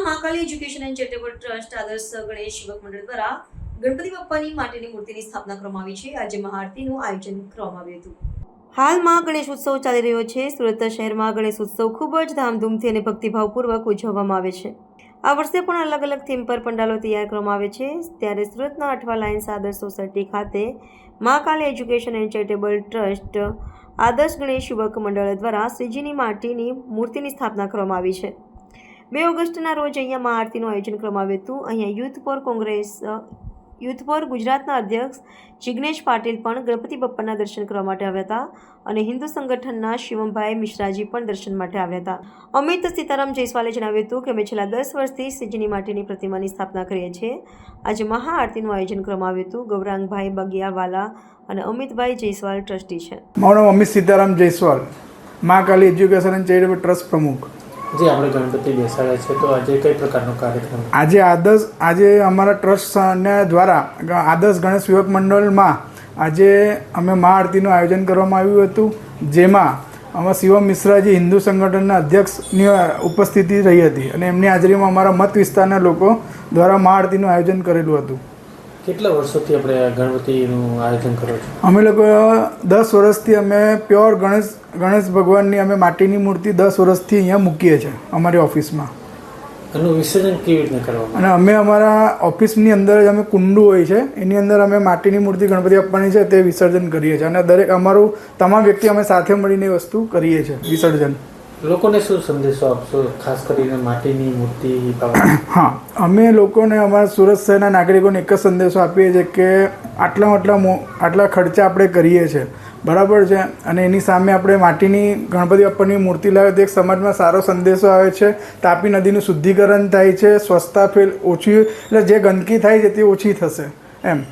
Mahakali education and charitable trust Adarsh Ganesh Yuvak મંડળ દ્વારા ગણપતિ બાપ્પાની માટીની મૂર્તિની સ્થાપના કરવામાં આવી છે. આજે મહાઆરતીનું આયોજન કરવામાં આવ્યું હતું. હાલમાં ગણેશ ઉત્સવ ચાલી રહ્યો છે. સુરત શહેરમાં ગણેશ ઉત્સવ ખૂબ જ ધામધૂમથી અને ભક્તિભાવપૂર્વક ઉજવવામાં આવે છે. આ વર્ષે પણ અલગ અલગ થીમ પર પંડાલો તૈયાર કરવામાં આવે છે. ત્યારે સુરતના અઠવા લાઇન્સ આદર્શ સોસાયટી ખાતે Mahakali education and charitable trust Adarsh Ganesh Yuvak મંડળ દ્વારા શ્રીજીની માટીની મૂર્તિની સ્થાપના કરવામાં આવી છે. બે ઓગસ્ટના રોજ અહીંયા મહાઆરતીનું આયોજન કરવામાં આવ્યું હતું. અહીંયા youth for Congress, youth for ગુજરાતના અધ્યક્ષ જિગ્નેશ પાટીલ પણ ગણપતિ બપ્પાના દર્શન કરવા માટે આવ્યા હતા અને હિન્દુ સંગઠનના શિવમભાઈ મિશ્રાજી પણ દર્શન માટે આવ્યા હતા. અમિત સીતારામ જયસ્વાલે જણાવ્યું હતું કે અમે છેલ્લા દસ વર્ષથી સિજની માટીની પ્રતિમાની સ્થાપના કરીએ છીએ. આજે મહાઆરતીનું આયોજન કરવામાં આવ્યું હતું. ગૌરાંગભાઈ બગિયાવાલા અને અમિતભાઈ જયસ્વાલ ટ્રસ્ટી છે. મારું Amit Sitaram Jaiswal Ma Kali education and charitable trust પ્રમુખ. જે આપણે ગણપતિ બેસાડે છે, તો આજે કઈ પ્રકારનો કાર્યક્રમ? આજે આદર્શ, આજે અમારા ટ્રસ્ટને દ્વારા આદર્શ ગણેશ યુવક મંડળમાં આજે અમે મહા આરતીનું આયોજન કરવામાં આવ્યું હતું, જેમાં અમારા શિવમ મિશ્રાજી હિન્દુ સંગઠનના અધ્યક્ષની ઉપસ્થિતિ રહી હતી અને એમની હાજરીમાં અમારા મત વિસ્તારના લોકો દ્વારા મહા આરતીનું આયોજન કરેલું હતું. કેટલા વર્ષોથી આપણે ગણપતિનું આયોજન કરો છો? અમે લોકો દસ વર્ષથી અમે પ્યોર ગણેશ ગણેશ ભગવાનની અમે માટીની મૂર્તિ દસ વર્ષથી અહીંયા મૂકીએ છીએ અમારી ઓફિસમાં. એનું વિસર્જન કેવી રીતે કરવામાં અને અમે અમારા ઓફિસની અંદર જ અમે કુંડું હોય છે એની અંદર અમે માટીની મૂર્તિ ગણપતિ આપવાની છે તે વિસર્જન કરીએ છીએ. અને દરેક અમારું તમામ વ્યક્તિ અમે સાથે મળીને એ વસ્તુ કરીએ છીએ વિસર્જન. લોકોને શું સંદેશો આપશો? ખાસ કરીને માટીની મૂર્તિ હા, અમે લોકોને, અમારા સુરત શહેરના નાગરિકોને એક જ સંદેશો આપીએ છીએ કે આટલા આટલા આટલા ખર્ચા આપણે કરીએ છીએ. બરાબર છે? અને એની સામે આપણે માટીની, ગણપતિ બાપ્પાની મૂર્તિ લાવે તો એક સમાજમાં સારો સંદેશો આવે છે. તાપી નદીનું શુદ્ધિકરણ થાય છે, સ્વચ્છતા ફેલ ઓછી, એટલે જે ગંદકી થાય છે તે ઓછી થશે. એમ.